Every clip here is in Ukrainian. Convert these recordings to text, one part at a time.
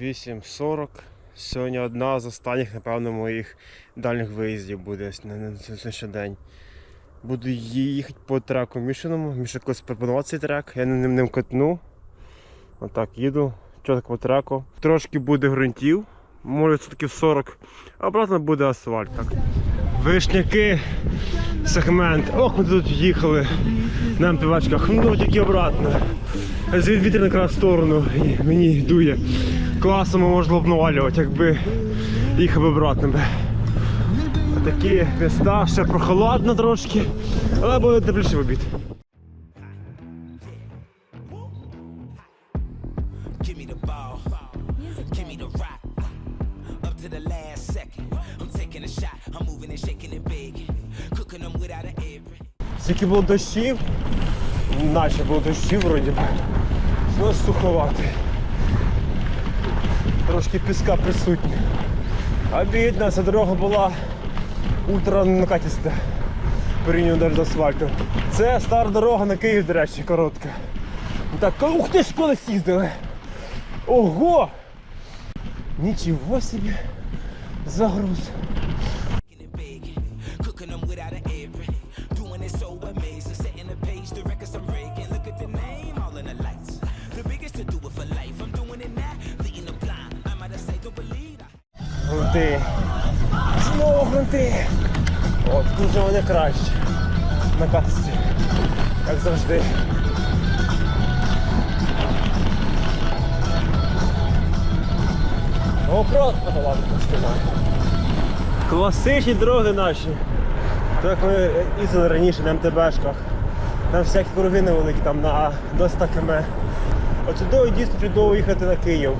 8.40. Сьогодні одна з останніх, напевно, моїх дальніх виїздів буде на, на, на сьогоднішній день. Буду їхати по треку мішаному. Міша колись пропонував цей трек, я ним, ним катну. Отак їду, чітко по треку. Трошки буде ґрунтів, може все-таки 40, а обратно буде асфальт. Так. Вишняки, сегмент. Ох, ми тут їхали на МТВчках. Ну тільки обратно. Звід вітер в сторону мені дує класами можна б навалювати, якби їх би брати би. Такі міста, ще прохолодно трошки, але буде тепліше в обід. Скільки було дощів, наче було дощів вроді. Нас ну, суховати. Трошки піска присутні. Обідна, ця дорога була ультра накатіста. Порівняно навіть з асфальтом. Це стара дорога на Київ, до речі, коротка. Так, ух ти ж колись їздили. Ого! Нічого собі. Загруз. Грунти. Знову грунти. От, дуже вони краще. На катості. Як завжди. Офрод ладно, знімаю. Класичні дороги наші. Так ми їздили раніше на МТБшках. Там всякі круги невеликі, там на до 100 км. От чудово дійсно чудово їхати на Київ.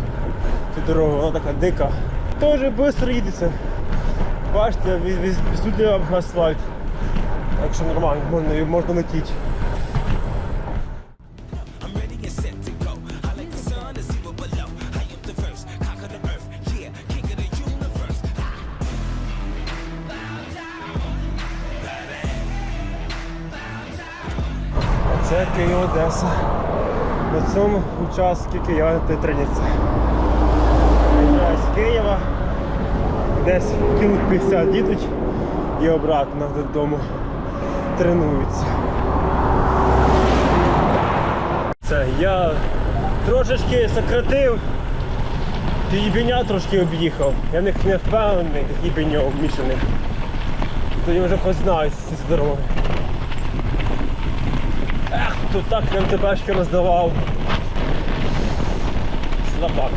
Цю дорогу, вона така дика тоже быстро їдеться. Бачите, везде асфальт. Так що нормально, можна, можна. Це Київ Одеса. На цьому участку кияни тренуються. Києва. Десь кіл 50 їдуть і обратно додому тренуються. Це я трошечки сократив. Їбеня трошки об'їхав. Я не впевнений, їбеньов мішаних. Тоді вже хоч знають ці дороги. Ех, тут так нам МТБшки роздавав. Слабак.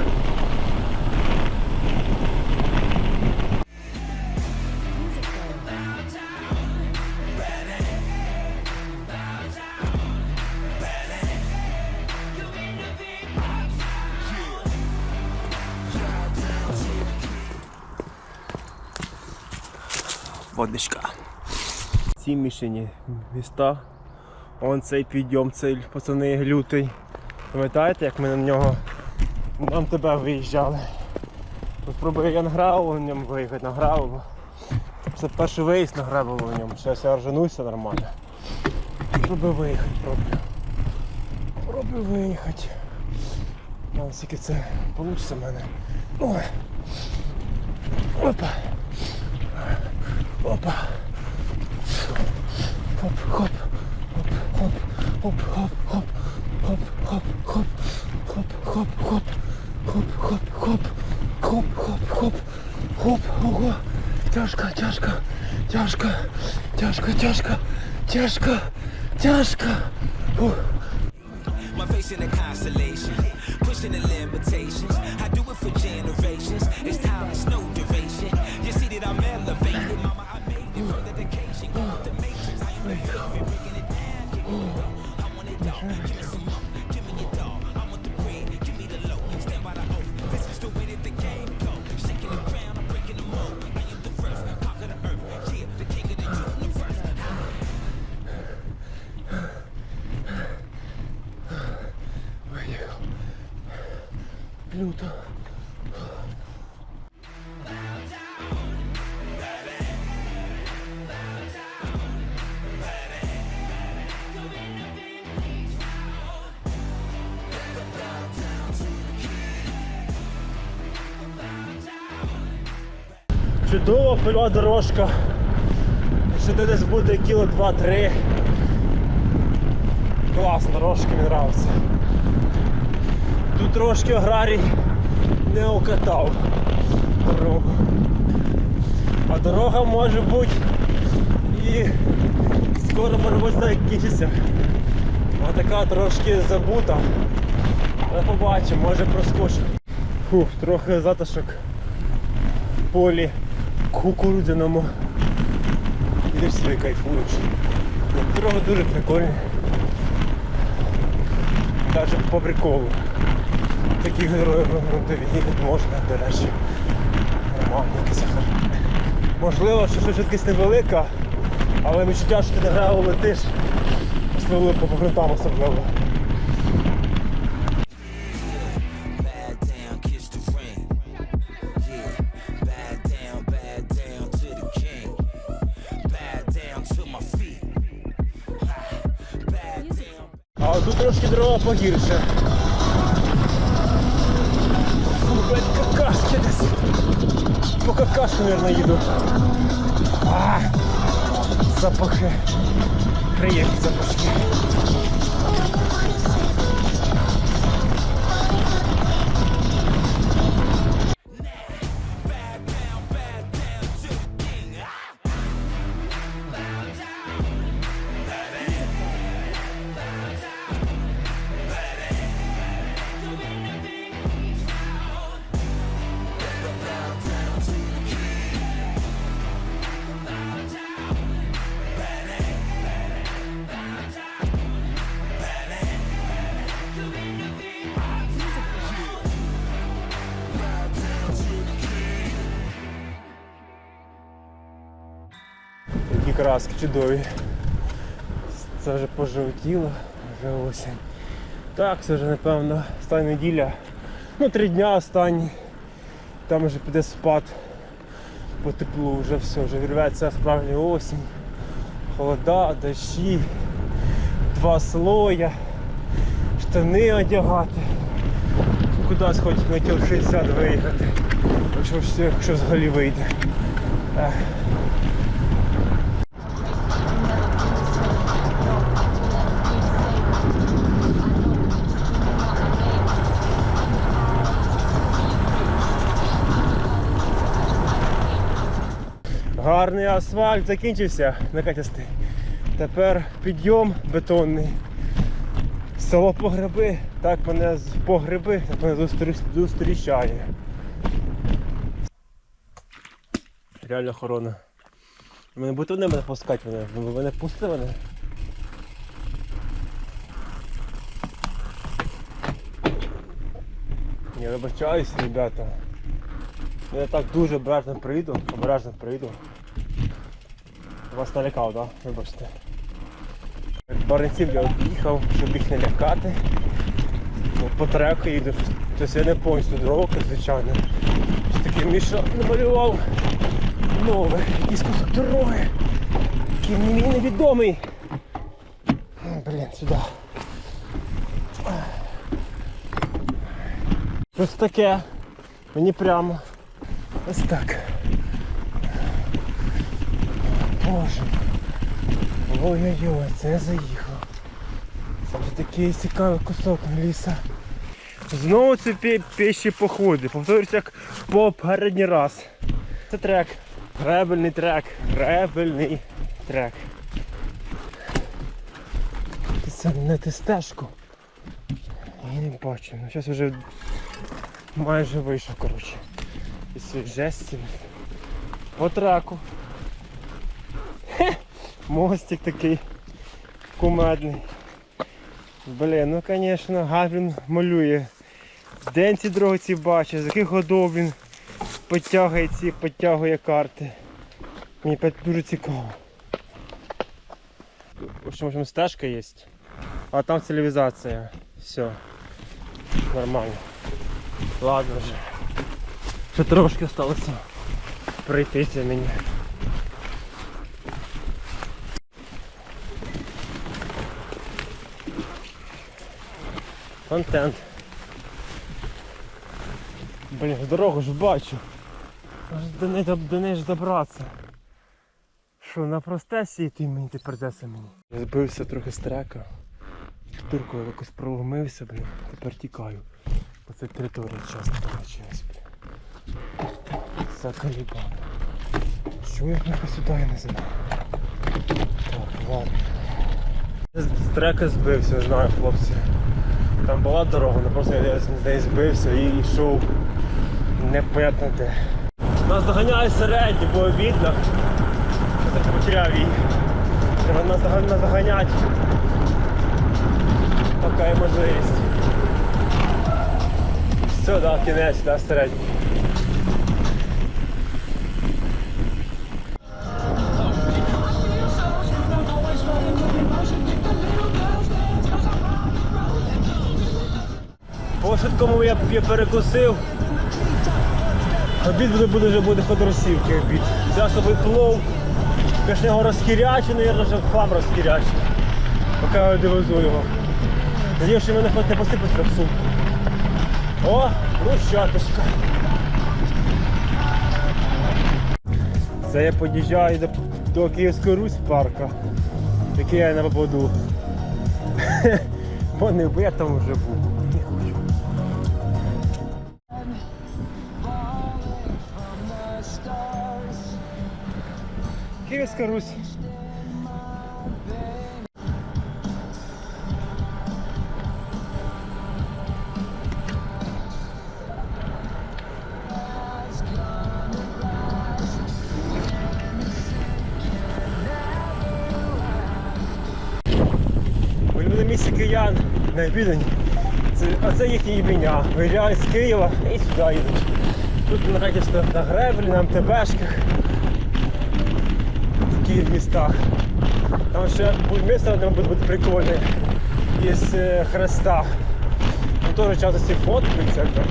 Водочка. Ці мішені міста. Он цей підйом, цей пацани лютий. Пам'ятаєте, як ми на нього нам тебе виїжджали? Спробую я на граву на ньому виїхати на граву. Це перший виїзд на граву на ньому. Зараз я ржануся нормально. Пробую виїхати, пробую. Пробую виїхати. Наскільки це вийде в мене. Ой. Опа. Опа. Хоп, хоп, хоп, хоп, хоп, хоп, хоп, хоп, хоп, хоп, хоп, хоп, хоп, хоп, хоп, хоп, хоп, хоп, хоп, ого, тяжко, тяжко, тяжко, тяжко, тяжко, тяжко, тяжко. My face in a constellation, pushing the limitations. I do it for generations. It's time, Чудова польова дорожка. Ще де десь буде кіло 2-3. Класна дорожка, мені подобається. Тут трошки аграрій не окатав дорогу. А дорога може бути і скоро може бути так кінчиться. Вона така трошки забута. Але побачимо, може проскочить. Фух, трохи затишок в полі кукурудзяному. Ідеш собі кайфуєш. Дорога дуже прикольна. Навіть по приколу. Такі герої грунтові їхати можна, до речі. Нормально, якийсь. Можливо, що швидкість невелика, але відчуття, що ти не грав летиш. Особливо по грунтам особливо. Трошки дорога Блядь, какашки десь. По какашку, мабуть, їду. А, запахи. Приємні запашки. Краски чудові. Це вже пожовтіло, вже осінь. Так, це вже напевно остання неділя. Ну, три дня останні. Там вже піде спад по теплу, вже все, вже вірветься справжня осінь. Холода, дощі, два слоя, штани одягати. Кудись хоч на кіл 60 виїхати. Якщо, якщо взагалі вийде. Гарний асфальт закінчився накатістий. Тепер підйом бетонний. Село погреби, так мене з погреби, так мене зустрічає. Реально охорона. Мене будете не мене пускати мене. Мене пустили мене. Я вибачаюсь, ребята. Я так дуже обережно прийду, обережно прийду. Вас налякав, так? Да? Вибачте. Барнців я об'їхав, щоб їх не лякати. По треку їду. Тобто я не повністю дорогу, звичайно. Ось такий Міша намалював новий якийсь кусок дороги. Який мені невідомий. Блін, сюди. Щось таке. Мені прямо. Ось так. Боже. Ой-ой-ой, це я заїхав. Це вже такий цікавий кусок ліса. Знову це пі- піші походи. Повторюся як попередній раз. Це трек. Гребельний трек. Гребельний трек. Це не ти стежку. Я не бачу. Ну зараз вже майже вийшов, коротше. Із жестів. По треку. Мостик такий кумедний. Блін, ну звісно, Гаврін малює. День ці дороги ці бачить, з яких годов він підтягує ці, підтягує карти. Мені дуже цікаво. В общем, в общем, стежка є. А там цивілізація. Все. Нормально. Ладно вже. Ще трошки залишилося пройтися мені. Контент. Блін, дорогу ж бачу. Аж до неї, до, неї ж добратися. Що, на просте сіти мені ти придеться мені. Збився трохи з трека. Турку якось проломився, блін. Тепер тікаю. По цій території чесно вийшло, блін. Закалібан. Що я нахуй сюди я не знаю. Так, ладно. З трека збився, знаю, хлопці. Там була дорога, але просто я неї збився і йшов непонятно де. Нас доганяє середні, бо. Що так потеряв її. Треба нас доганяти. Поки є можливість. Все, да, кінець, да, середній. По швидкому я, перекусив. Обід буде, буде вже буде ходоросівки обід. Взяв з собою плов. Конечно, його розхірячу, навірно, вже хлам розхірячу. Поки я довезу його. Надіюсь, що мене хоч не посипеться в сумку. О, брусчаточка. Це я під'їжджаю до, до Київського Русь парка, який я не попаду. Бо не я там вже був. Київська Русь. Улюблене місце киян на обідані. Це, оце їхнє імення. Виїжджають з Києва і сюди їдуть. Тут накатівство на греблі, на МТБшках. В містах. Там ще місце, буде, буде прикольне. Із е, хреста. Там теж часто ці фоткаються. Так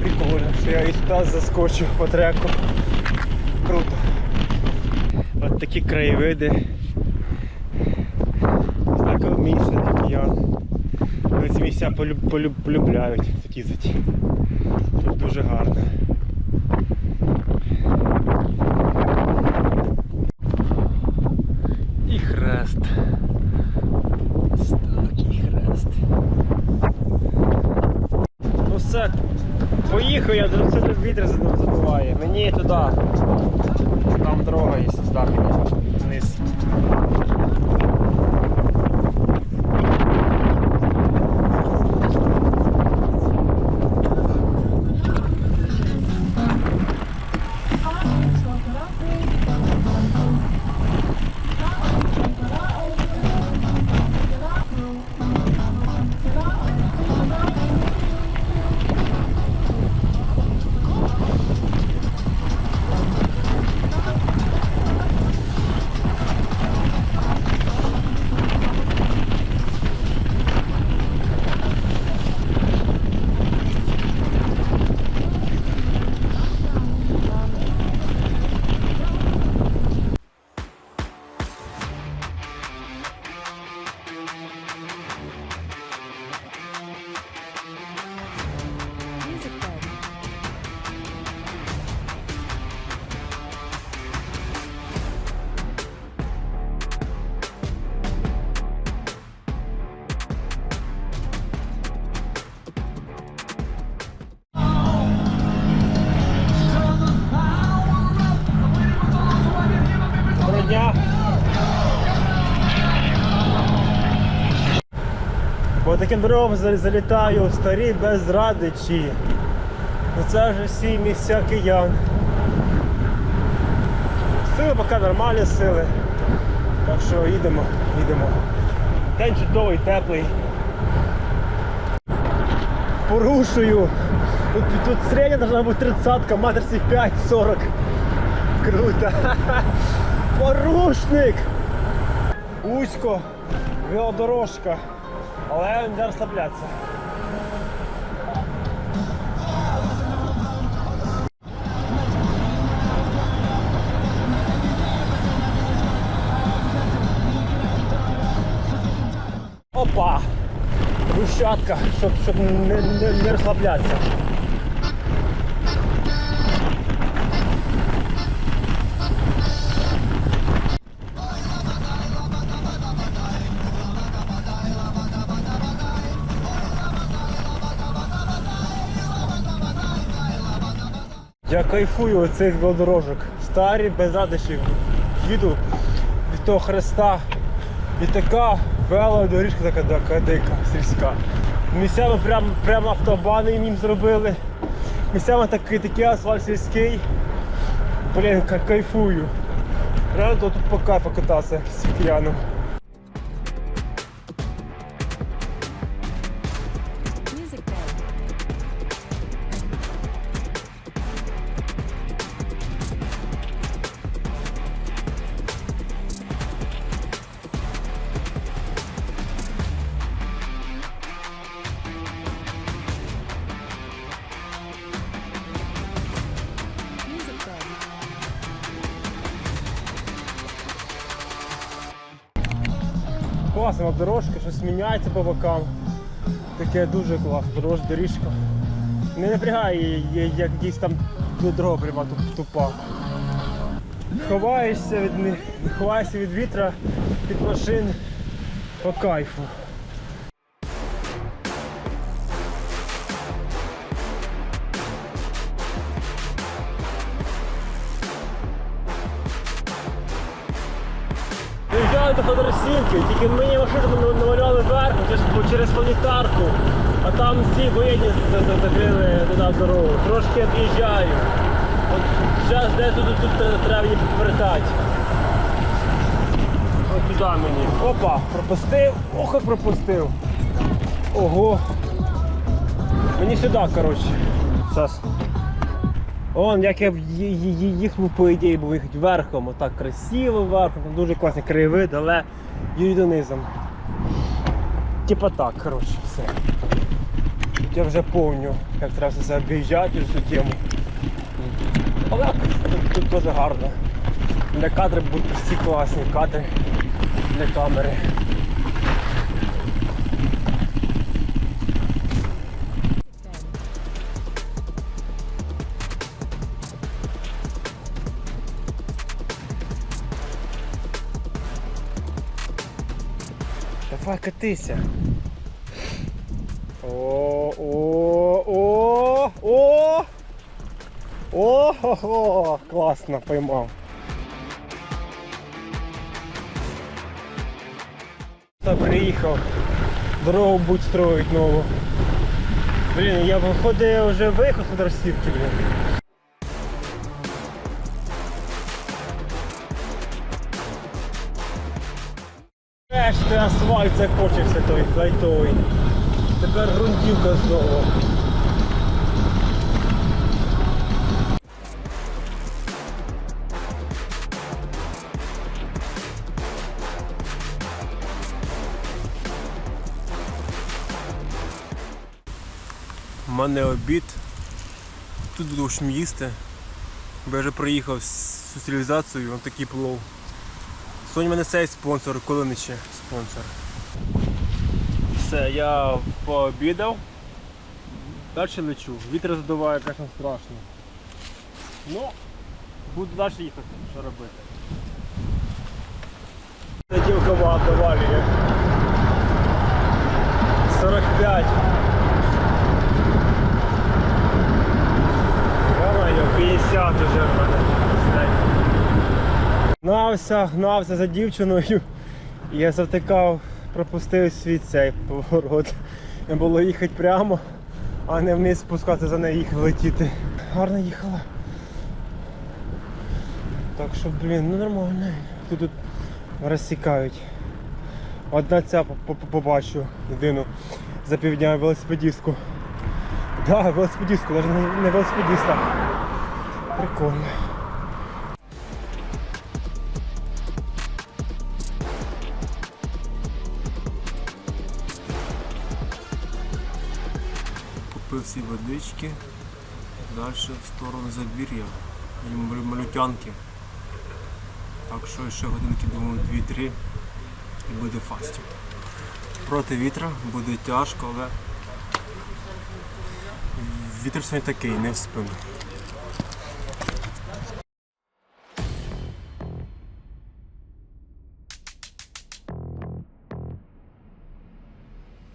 прикольно, що я і туди заскочу по треку. Круто. От такі краєвиди. Знакове місце киян. Вони ці місця полюб, полюб, полюбляють такі заті. Тут дуже гарно. І хрест. Ось такий хрест. Ну все, поїхав я, це не вітер Мені туди. Таким дорогам залітаю старі без радичі. Ну це вже всі місця киян. Сили поки нормальні сили. Так що їдемо, їдемо. День чудовий, теплий. Порушую. Тут, тут середня должна бути 30, матриці 5-40. Круто. Порушник! Усько, велодорожка. Але не розслаблятися. Опа! Брусчатка, щоб, щоб не, не, не розслаблятися. Я кайфую від цих велодорожок. Старі, без радощів. Їду від того хреста. І така велодоріжка така, така дика, сільська. Місцями прям, прямо автобани їм зробили. Місцями такий, такий асфальт сільський. Блін, кайфую. Реально тут по кайфу кататися з кияном. Класна дорожка, щось міняється по бокам. Таке дуже класно, дорож, доріжка. Не напрягає як десь там дорога пряма тупа. Ховаєшся від ховаєшся від вітра, від машин по кайфу. Ходоросівки, тільки мені машину намаляли вверх через- через планетарку, а там всі воєнні за- за- закрили туди дорогу. Трошки об'їжджаю. От зараз де тут, тут треба її повертати. От туди мені. Опа, пропустив. Ох, як пропустив. Ого. Мені сюди, коротше. Зараз. Он, як я їхав, по ідеї, був їхати верхом, отак красиво верхом, дуже класний краєвид, але низом. Типа так, коротше, все. Я вже повню, як треба все об'їжджати цю тему. Але тут, тут дуже гарно. Для кадрів будуть всі класні кадри для камери. Давай катися. О, о, о, о! О, хо, хо, класно поймав. Та приїхав. Дорогу будь строїть нову. Блін, я виходить вже виїхав з Федоросівки, блін. Асфальт закончився той лайтовий. Тепер грунтівка знову. У мене обід. Тут буду в їсти. Бо я вже приїхав з соціалізацією, такий плов. Сьогодні в мене цей спонсор, Колиничі спонсор. Все, я пообідав. Далі лечу. Вітер задуває, звісно, страшно. Ну, буду далі їхати, що робити. Надів команда валює. 45. Ё-моё, 50 уже в мене. Гнався, гнався за дівчиною. Я завтикав, пропустив свій цей поворот. Не було їхати прямо, а не вниз спускати за нею їх летіти. Гарно їхала. Так що, блін, ну нормально. Тут тут розсікають. Одна ця по- по- побачу єдину за півдня велосипедистку. Так, да, велосипедистку, навіть не- велосипедиста. Прикольно. Всі водички, далі в сторону Забір'я і малютянки. Так що ще годинки, думаю, 2-3 і буде фастів. Проти вітра буде тяжко, але вітер сьогодні такий, не в спину.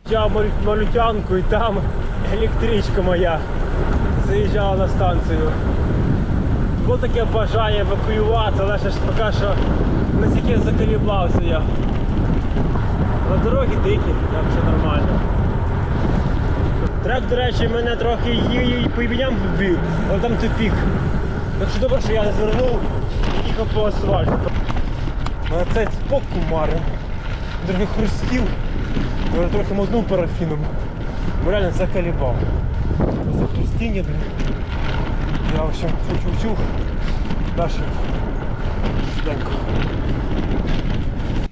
Я малютянку і там електричка моя заїжджала на станцію. було таке бажання евакуювати, але ще ж поки що настільки заколібався я. На дороги дикі, як все нормально. Трек, до речі, мене трохи її по ім'ям вбив, але там тупік. Так що добре, що я не звернув і їхав по асфальту. Але цей спок кумари. Трохи хрустів, трохи мазнув парафіном. Бо реально заколібав. Захрустіння, блін. Я в общем чух-чух-чух. Дальше.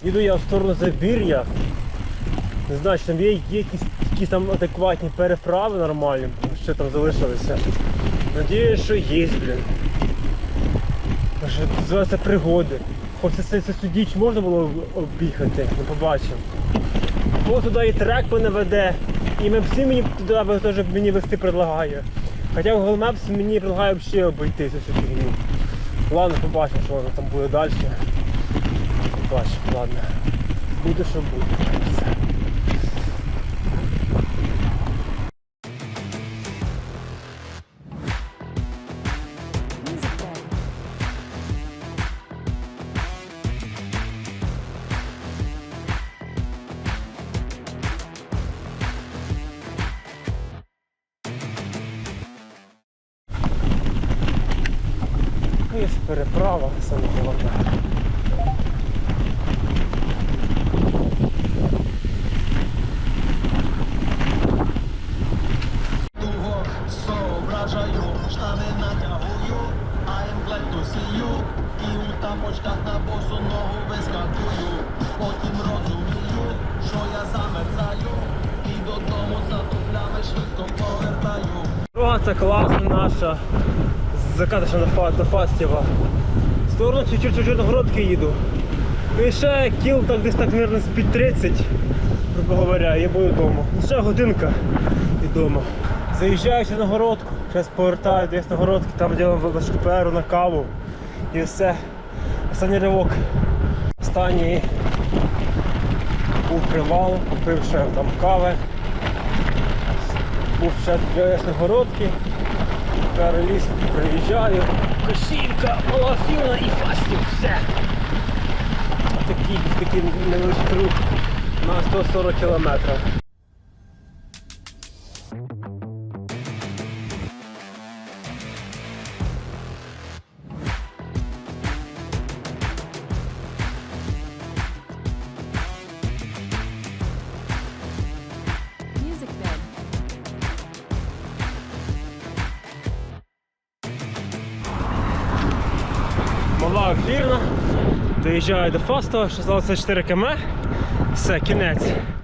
Їду я в сторону Забір'я. Не знаю, чи там є, якісь, якісь там адекватні переправи нормальні, що там залишилися. Надіюсь, що є, блін. Може, називається пригоди. Хоч це, це цю діч можна було об'їхати, не побачив. Бо туди і трек мене веде, і Maps мені туди теж мені вести предлагає. Хоча в Google Maps мені предлагає взагалі обійти цю фігню. Ладно, побачимо, що воно там буде далі. Побачимо, ладно. Буде, що буде. Це класна наша. Закатиш на Фастєва. В сторону Чорногородки їду. Ну і ще кіл так десь так, мабуть, під 30, грубо говоря, я буду вдома. Ну, Ще годинка і вдома. Заїжджаю в Чорногородку, зараз повертаю десь на городки, там ділимо велосипедеру на каву. І все. Останній ривок. Останній був привал, купив ще там кави. Був для городки. Переліз, приїжджаю. Косівка, Малафіна і Фастів, все. Такий, такий невеличкий рух на 140 кілометрів. Wjeżdża do Fosto, 16,4 km, se, koniec.